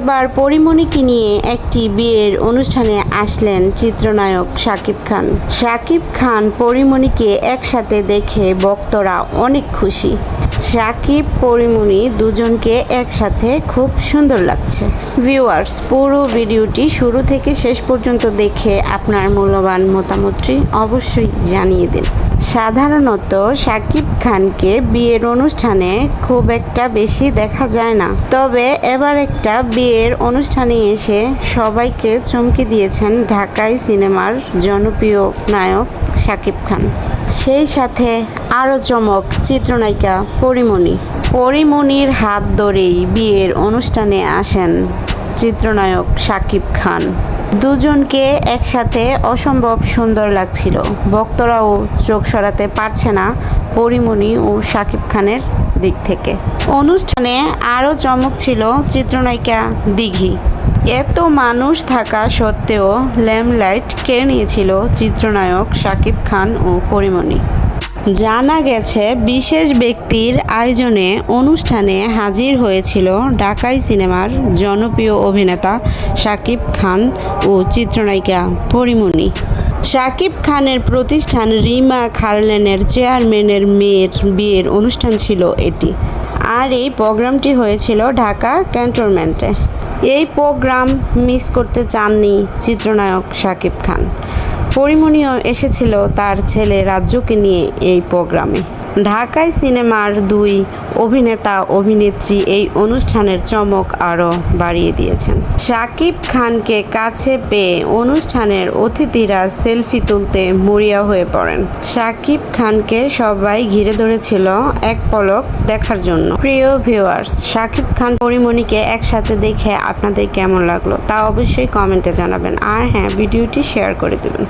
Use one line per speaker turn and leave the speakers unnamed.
এবার পরিমণিকে নিয়ে একটি বিয়ের অনুষ্ঠানে আসলেন চিত্রনায়ক শাকিব খান। শাকিব খান পরিমণিকে একসাথে দেখে ভক্তরা অনেক খুশি। শাকিব, পরিমণি দুজনকে একসাথে খুব সুন্দর লাগছে। ভিউয়ার্স, পুরো ভিডিওটি শুরু থেকে শেষ পর্যন্ত দেখে আপনার মূল্যবান মতামতটি অবশ্যই জানিয়ে দিন। সাধারণত শাকিব খানকে বিয়ের অনুষ্ঠানে খুব একটা বেশি দেখা যায় না। তবে এবার একটা বিয়ের অনুষ্ঠানে এসে সবাইকে চমকে দিয়েছেন ঢাকাই সিনেমার জনপ্রিয় নায়ক শাকিব খান। সেই সাথে আরও চমক চিত্রনায়িকা পরিমণি। পরিমণির হাত ধরেই বিয়ের অনুষ্ঠানে আসেন চিত্রনায়ক শাকিব খান। দুজনকে একসাথে অসম্ভব সুন্দর লাগছিল। ভক্তরাও চোখ সরাতে পারছে না পরিমণি ও শাকিব খানের দিক থেকে। অনুষ্ঠানে আরও চমক ছিল চিত্রনায়িকা দিঘি। এত মানুষ থাকা সত্ত্বেও ল্যাম্পলাইট কেড়ে নিয়েছিল চিত্রনায়ক শাকিব খান ও পরিমণি? জানা গেছে, বিশেষ ব্যক্তির আয়োজনে অনুষ্ঠানে হাজির হয়েছিল ঢাকাই সিনেমার জনপ্রিয় অভিনেতা শাকিব খান ও চিত্রনায়িকা পরিমণি। শাকিব খানের প্রতিষ্ঠান রিমা খারলেনের চেয়ারম্যানের মেয়ের বিয়ের অনুষ্ঠান ছিল এটি। আর এই প্রোগ্রামটি হয়েছিল ঢাকা ক্যান্টনমেন্টে। এই প্রোগ্রাম মিস করতে চাননি চিত্রনায়ক শাকিব খান। পরিমণিও এসেছিল তার ছেলে রাজ্যকে নিয়ে এই প্রোগ্রামে। ঢাকায় সিনেমার দুই অভিনেতা অভিনেত্রী এই অনুষ্ঠানের চমক আরও বাড়িয়ে দিয়েছেন। শাকিব খানকে কাছে পেয়ে অনুষ্ঠানের অতিথিরা সেলফি তুলতে মরিয়া হয়ে পড়েন। শাকিব খানকে সবাই ঘিরে ধরেছিল এক পলক দেখার জন্য। প্রিয় ভিউয়ার্স, শাকিব খান পরিমণিকে একসাথে দেখে আপনাদের কেমন লাগল তা অবশ্যই কমেন্টে জানাবেন। আর হ্যাঁ ভিডিওটি শেয়ার করে দেবেন।